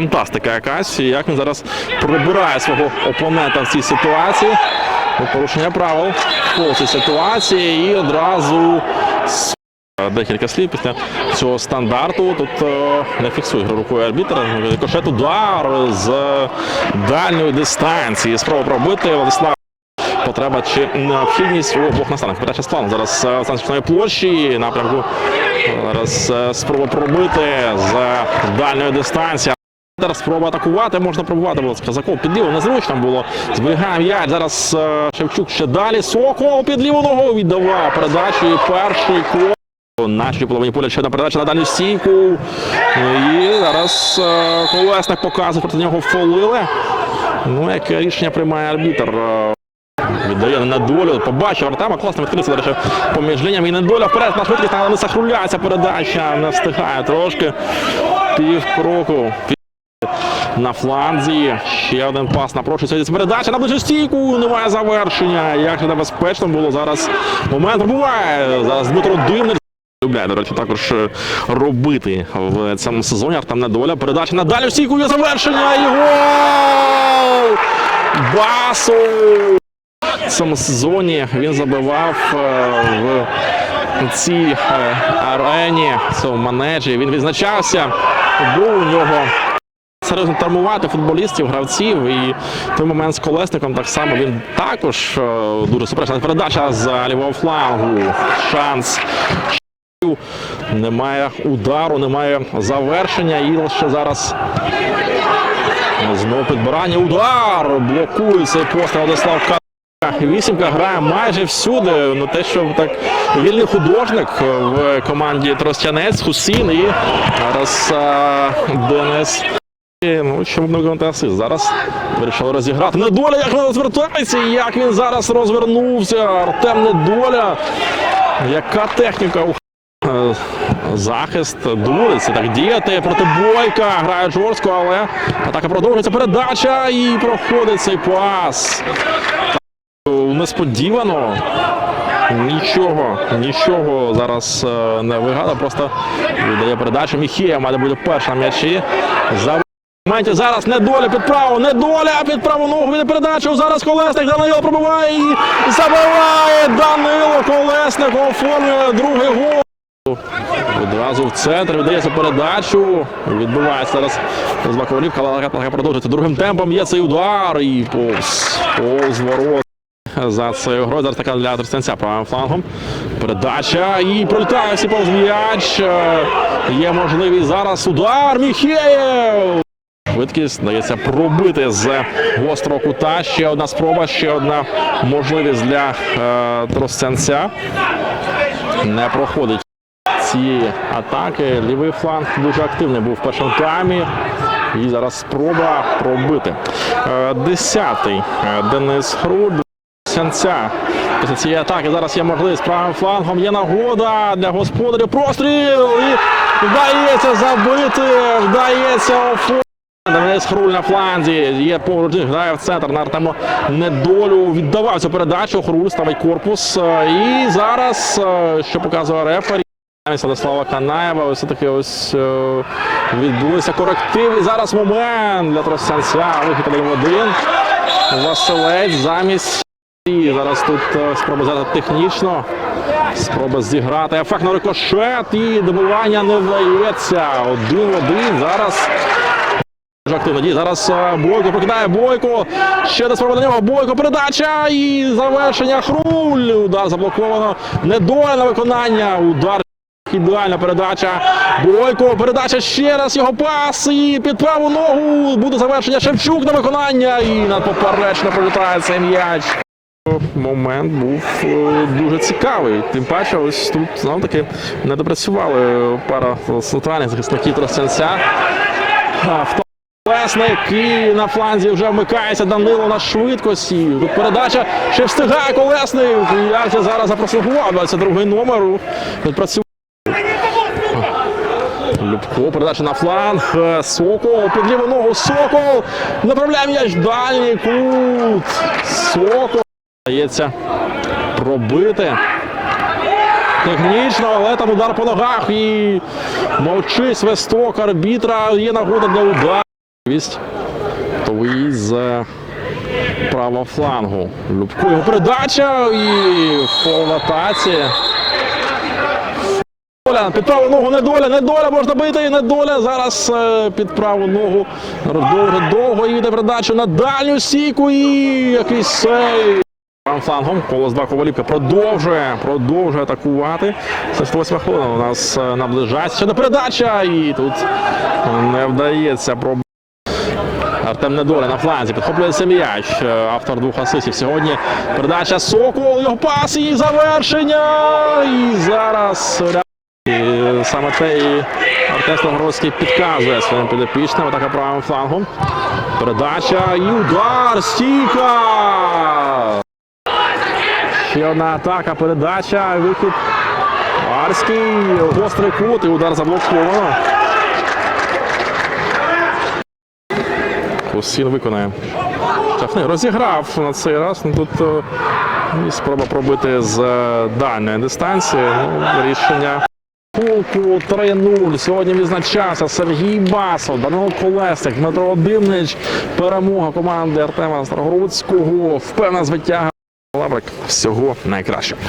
Фантастика якась. Як він зараз пробирає свого опонента в цій ситуації. Порушення правил по цій ситуації і одразу декілька слів після цього стандарту. Тут е, не фіксує рукою арбітра. Кошет удар з дальньої дистанції. Спроба пробити Владислав. Потреба чи необхідність у обох настанах. Передача Славна зараз е, площі напрямку. Зараз е, спроба пробити з дальньої дистанції. Зараз спроба атакувати, можна пробувати було. Казаков під ліву незручно було. Зберігає м'яч. Зараз е, Шевчук ще далі. Сокол під ліву ногу віддавав передачу. І перший кол. Нашій половині поля ще одна передача на дальню стійку. І зараз е, колесник показує, проти нього фолили. Ну, яке рішення приймає арбітр. Е, Віддає на долю. Побачив Артема. Класно відкрився, речі, поміж лініями. І на доля вперед на швидкість, але не сахруляється передача. Не встигає трошки. Пів кроку. На фланзі. Ще один пас напрошується. Передача на стійку. Немає завершення. Як же небезпечно було зараз. Момент пробуває. Зараз Дмитро Димник. Любляє, до речі, також е, робити в цьому сезоні. Артем Недоля. Передача на дальню стійку. Є завершення. І гол! Басу! В цьому сезоні він забивав е, в цій е, арені, в цьому манежі. Він відзначався. Був у нього серйозно травмувати футболістів, гравців. І той момент з колесником так само він також е, дуже суперечна передача з лівого флангу. Шанс. Немає удару, немає завершення. І лише зараз знову підбирання. Удар! Блокує цей постріл Владислав Ка. Вісімка грає майже всюди. Ну те, що так вільний художник в команді Тростянець, Хусін і зараз а, Денис. Ну, що б не. Зараз вирішили розіграти. Недоля, як він розвертається, як він зараз розвернувся. Артем Недоля. Яка техніка у Е, захист дуриться так діяти проти бойка. Грає жорстко, але атака продовжується. Передача і проходить цей пас. Несподівано. Нічого, нічого зараз е, не вигадав. Просто віддає передачу. Міхія має бути перша м'ячі. Моменті зараз недоля під праву, недоля під праву ногу від передачу. Зараз колесник Данило пробиває і забиває Данило Колесник оформлює другий гол. Одразу в центр віддається передачу. Відбувається зараз з Баковлівка, але атака продовжується. Другим темпом є цей удар і повз, повз ворот. За цією грою. Зараз така для Тростянця правим флангом. Передача і пролітає всі повз м'яч. Е, Є можливість зараз удар. Міхеєв. Швидкість дається пробити з гострого кута. Ще одна спроба, ще одна можливість для е, Тростянця. Не проходить цієї атаки. Лівий фланг дуже активний був в першому таймі. І зараз спроба пробити. Е, Десятий е, Денис Хруд. Сянця. Після цієї атаки зараз є можливість правим флангом. Є нагода для господарів. Простріл! І вдається забити! Вдається оформити. Денис Хруль на фланзі. Є поруч, грає в центр на Артему Недолю. Віддавав цю передачу. Хруль ставить корпус. Е, І зараз, е, що показує рефері, Замість Владислава Канаєва, ось таки ось е, відбулися корективи. Зараз момент для Тростянця. Вихід один в один. Василець замість. І зараз тут спроба зараз технічно. Спроба зіграти. Ефект на рикошет і добивання не вдається. Один в один. Зараз. Дуже активно. Зараз е, Бойко покидає Бойко. Ще одна спроба на нього. Бойко передача і завершення. Хруль. Удар заблоковано. Недоля на виконання. Удар. Ідеальна передача. Бойко. Передача ще раз. Його пас. І під праву ногу буде завершення. Шевчук на виконання. І на поперечно пролітає цей м'яч. Момент був е, дуже цікавий. Тим паче, ось тут знов таки не допрацювали пара центральних захисників Тростянця. Колесник і на фланзі вже вмикається Данило на швидкості. Тут передача ще встигає колесник. Як же зараз запросингував 22 номер. Працює. Любко, передача на фланг. Сокол під ліву ногу. Сокол. Направляє м'яч дальній кут. Сокол. Дається пробити. Технічно, але там удар по ногах і мовчить свисток арбітра. Є нагода для удару. Можливість. То виїзд з правого флангу. Любко його передача і фол в атаці. Доля, під праву ногу, недоля, недоля, можна бити, недоля. Зараз е, під праву ногу. Довго, довго йде передачу на дальню стійку і якийсь сей. Правим флангом колос 2 Ковалівка продовжує, продовжує атакувати. 108 хвилина у нас е, наближається. Ще одна передача і тут не вдається про Артем Недоля на фланзі. Підхоплюється м'яч. Е, Автор двох асистів сьогодні. Передача Сокол. Його пас і завершення. І зараз і саме те і Артем Стогородський підказує своїм підопічним. Атака правим флангом. Передача і удар. Стійка. Ще одна атака, передача, вихід. Арський, гострий кут і удар заблоковано. Кусін виконає. Шахни розіграв на цей раз. Ну, тут е, і спроба пробити з е, дальньої дистанції. Ну, рішення. Кулку 3-0. Сьогодні відзначався Сергій Басов, Данило Колесник, Дмитро Димнич. Перемога команди Артема Старогородського. Впевнена звитяга. Лаврик всього найкращого.